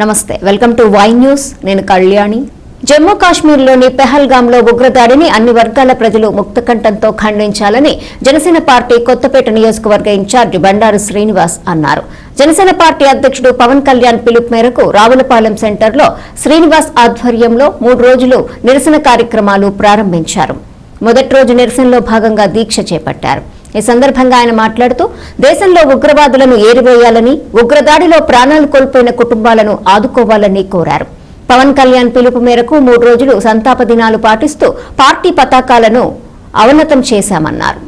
నమస్తే welcome to Y news. నేను కళ్యాణి. జమ్మూ కాశ్మీర్లోని పెహల్గాంలో ఉగ్రదాడిని అన్ని వర్గాల ప్రజలు ముక్తకంఠంతో ఖండించాలని జనసేన పార్టీ కొత్తపేట నియోజకవర్గ ఇన్ఛార్జి బండారు శ్రీనివాస్ అన్నారు. జనసేన పార్టీ అధ్యక్షుడు పవన్ కళ్యాణ్ పిలుపు మేరకు రావులపాలెం సెంటర్లో శ్రీనివాస్ ఆధ్వర్యంలో మూడు రోజులు నిరసన కార్యక్రమాలు ప్రారంభించారు. మొదటి రోజు నిరసనలో భాగంగా దీక్ష చేపట్టారు. ఈ సందర్భంగా ఆయన మాట్లాడుతూ దేశంలో ఉగ్రవాదులను ఏరివేయాలని ఉగ్రదాడిలో ప్రాణాలు కోల్పోయిన కుటుంబాలను ఆదుకోవాలని కోరారు. పవన్ కళ్యాణ్ పిలుపు మేరకు మూడు రోజులు సంతాప దినాలు పాటిస్తూ పార్టీ పతాకాలను అవనతం చేశామన్నారు.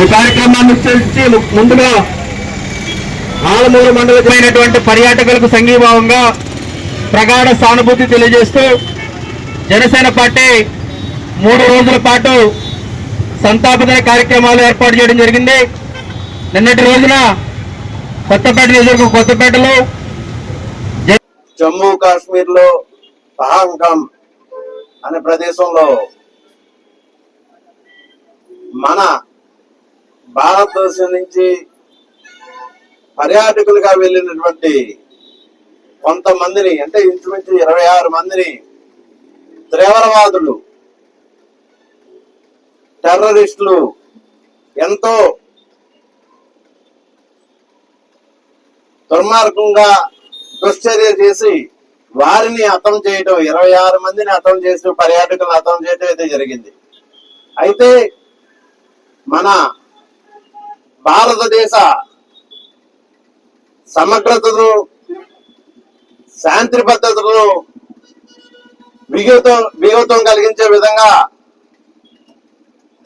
ఈ కార్యక్రమాన్ని ముందుగా ఆలమూరు మండలమైనటువంటి పర్యాటకులకు సంఘీభావంగా ప్రగాఢ సానుభూతి తెలియజేస్తూ జనసేన పార్టీ మూడు రోజుల పాటు సంతాపదన కార్యక్రమాలు ఏర్పాటు చేయడం జరిగింది. నిన్నటి రోజున కొత్తపేట నియోజకవర్గం కొత్తపేటలో జమ్మూ కాశ్మీర్లో పహల్గామ్ అనే ప్రదేశంలో మన భారతదేశం నుంచి పర్యాటకులుగా వెళ్ళినటువంటి కొంతమందిని అంటే ఇంచుమించు ఇరవై ఆరు మందిని తీవ్రవాదులు టెర్రరిస్టులు ఎంతో దుర్మార్గంగా దుశ్చర్య చేసి వారిని అర్థం చేయటం ఇరవై ఆరు మందిని అర్థం చేసి పర్యాటకులను అర్థం చేయటం అయితే జరిగింది. అయితే మన భారతదేశ సమగ్రతను శాంతి భద్రతను విగతం విగతం కలిగించే విధంగా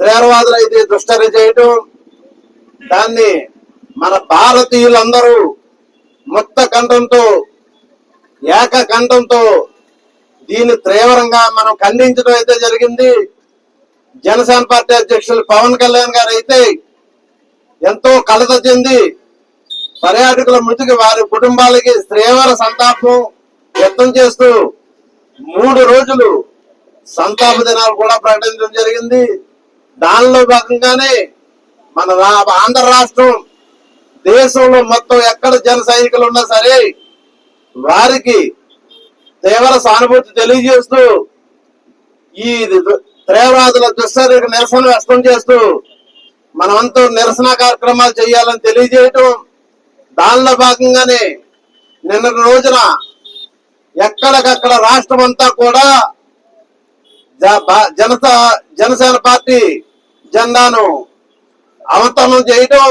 తీవ్రవాదులు అయితే దుష్టరి చేయటం దాన్ని మన భారతీయులందరూ ముక్త కంఠంతో ఏక కంఠంతో దీన్ని తీవ్రంగా మనం ఖండించడం అయితే జరిగింది. జనసేన పార్టీ అధ్యక్షులు పవన్ కళ్యాణ్ గారు అయితే ఎంతో కలత చెంది పర్యాటకుల మృతికి వారి కుటుంబాలకి శ్రీవర సంతాపం వ్యక్తం చేస్తూ మూడు రోజులు సంతాప దినాలు కూడా ప్రకటించడం జరిగింది. దానిలో భాగంగానే మన ఆంధ్ర రాష్ట్రం దేశంలో మొత్తం ఎక్కడ జన సైనికులు ఉన్నా సరే వారికి తీవ్ర సానుభూతి తెలియజేస్తూ ఈ తీవ్రవాదుల దుశ్చర్యకు నిరసన వ్యక్తం చేస్తూ మనమంతా నిరసన కార్యక్రమాలు చేయాలని తెలియజేయటం దానిలో భాగంగానే నిన్న రోజున ఎక్కడికక్కడ రాష్ట్రం అంతా కూడా జ- జనసేన పార్టీ జెండాను అవతరణం చేయటం